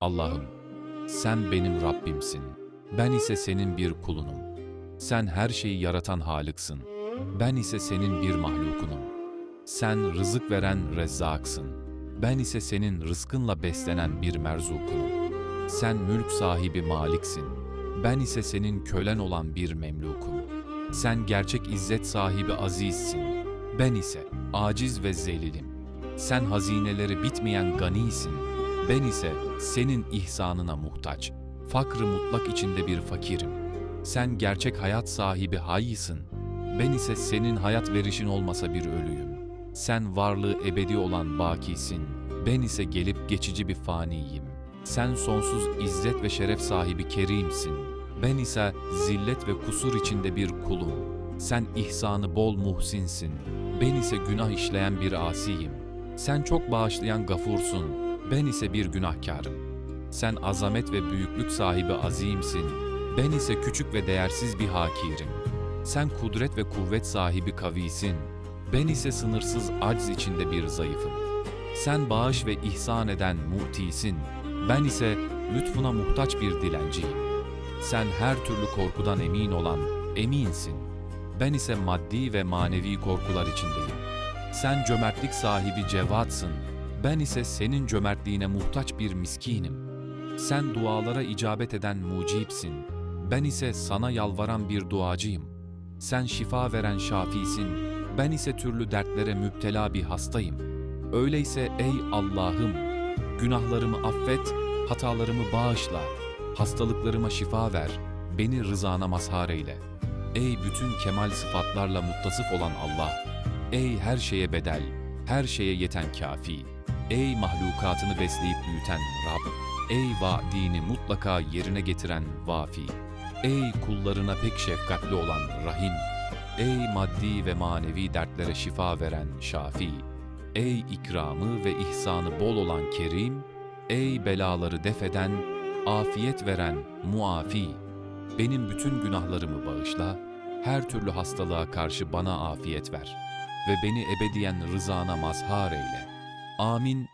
Allah'ım, sen benim Rabbimsin. Ben ise senin bir kulunum. Sen her şeyi yaratan Halıksın. Ben ise senin bir mahlukunum. Sen rızık veren Rezzaksın. Ben ise senin rızkınla beslenen bir merzukunum. Sen mülk sahibi Maliksin. Ben ise senin kölen olan bir memlukum. Sen gerçek izzet sahibi Azizsin. Ben ise aciz ve zelilim. Sen hazineleri bitmeyen ganisin. Ben ise senin ihsanına muhtaç. Fakrı mutlak içinde bir fakirim. Sen gerçek hayat sahibi hayyısın. Ben ise senin hayat verişin olmasa bir ölüyüm. Sen varlığı ebedi olan bakisin. Ben ise gelip geçici bir faniyim. Sen sonsuz izzet ve şeref sahibi kerimsin. Ben ise zillet ve kusur içinde bir kulum. Sen ihsanı bol muhsinsin. Ben ise günah işleyen bir asiyim. Sen çok bağışlayan gafursun. Ben ise bir günahkarım. Sen azamet ve büyüklük sahibi azimsin. Ben ise küçük ve değersiz bir hakirim. Sen kudret ve kuvvet sahibi kavisin. Ben ise sınırsız acz içinde bir zayıfım. Sen bağış ve ihsan eden muhtisin. Ben ise lütfuna muhtaç bir dilenciyim. Sen her türlü korkudan emin olan eminsin. Ben ise maddi ve manevi korkular içindeyim. Sen cömertlik sahibi cevatsın. Ben ise senin cömertliğine muhtaç bir miskinim. Sen dualara icabet eden mucipsin. Ben ise sana yalvaran bir duacıyım. Sen şifa veren şafisin. Ben ise türlü dertlere müptela bir hastayım. Öyleyse ey Allah'ım, günahlarımı affet, hatalarımı bağışla, hastalıklarıma şifa ver, beni rızana mazhar eyle. Ey bütün kemal sıfatlarla muttasıf olan Allah, ey her şeye bedel, her şeye yeten kafi, ey mahlukatını besleyip büyüten Rab, ey vaadini mutlaka yerine getiren vafi, ey kullarına pek şefkatli olan Rahim, ey maddi ve manevi dertlere şifa veren Şafi, ey ikramı ve ihsanı bol olan Kerim, ey belaları defeden, afiyet veren Muafi, benim bütün günahlarımı bağışla, her türlü hastalığa karşı bana afiyet ver ve beni ebediyen rızana mazhar eyle. Amin